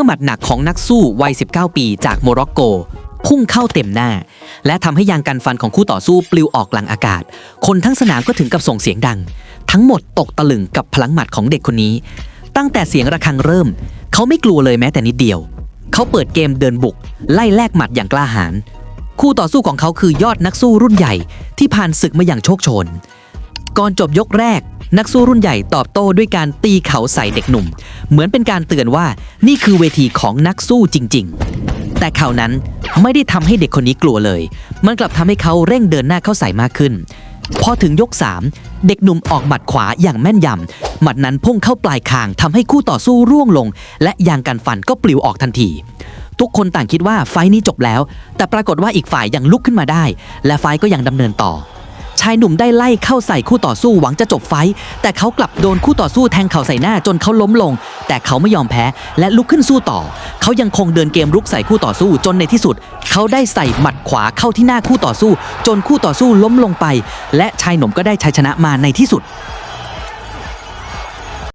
มื่อหมัดหนักของนักสู้วัย 19 ปีจากโมร็อกโก พุ่งเข้าเต็มหน้า และทำให้ยางกันฟันของคู่ต่อสู้ปลิวออกกลางอากาศ คนทั้งสนามก็ถึงกับส่งเสียงดัง ทั้งหมดตกตะลึงกับพลังหมัดของเด็กคนนี้ ตั้งแต่เสียงระฆังเริ่ม เขาไม่กลัวเลยแม้แต่นิดเดียว เขาเปิดเกมเดินบุก ไล่แลกหมัดอย่างกล้าหาญคู่ต่อสู้ของเขาคือยอดนักสู้รุ่นใหญ่ที่ผ่านศึกมาอย่างโชคโชน ก่อนจบยกแรก นักสู้รุ่นใหญ่ตอบโต้ด้วยการตีเข่าใส่เด็กหนุ่ม เหมือนเป็นการเตือนว่านี่คือเวทีของนักสู้จริง ๆ แต่ข่าวนั้นไม่ได้ทำให้เด็กคนนี้กลัวเลย มันกลับทำให้เขาเร่งเดินหน้าเข้าใส่มากขึ้น พอถึงยก 3 เด็กหนุ่มออกหมัดขวาอย่างแม่นยำหมัดนั้นพุ่งเข้าปลายคางทำให้คู่ต่อสู้ร่วงลง และยางกันฟันก็ปลิวออกทันที ทุกคนต่างคิดว่าไฟนี้จบแล้ว แต่ปรากฏว่าอีกฝ่ายยังลุกขึ้นมาได้ และไฟก็ยังดำเนินต่อายหนุ่มได้ไล่เข้าใส่คู่ต่อสู้หวังจะจบไฟ แต่เขากลับโดนคู่ต่อสู้แทงเข่าใส่หน้าจนเขาล้มลง แต่เขาไม่ยอมแพ้และลุกขึ้นสู้ต่อ เขายังคงเดินเกมรุกใส่คู่ต่อสู้จนในที่สุด เขาได้ใส่หมัดขวาเข้าที่หน้าคู่ต่อสู้ จนคู่ต่อสู้ล้มลงไป และชายหนุ่มก็ได้ชัยชนะมาในที่สุด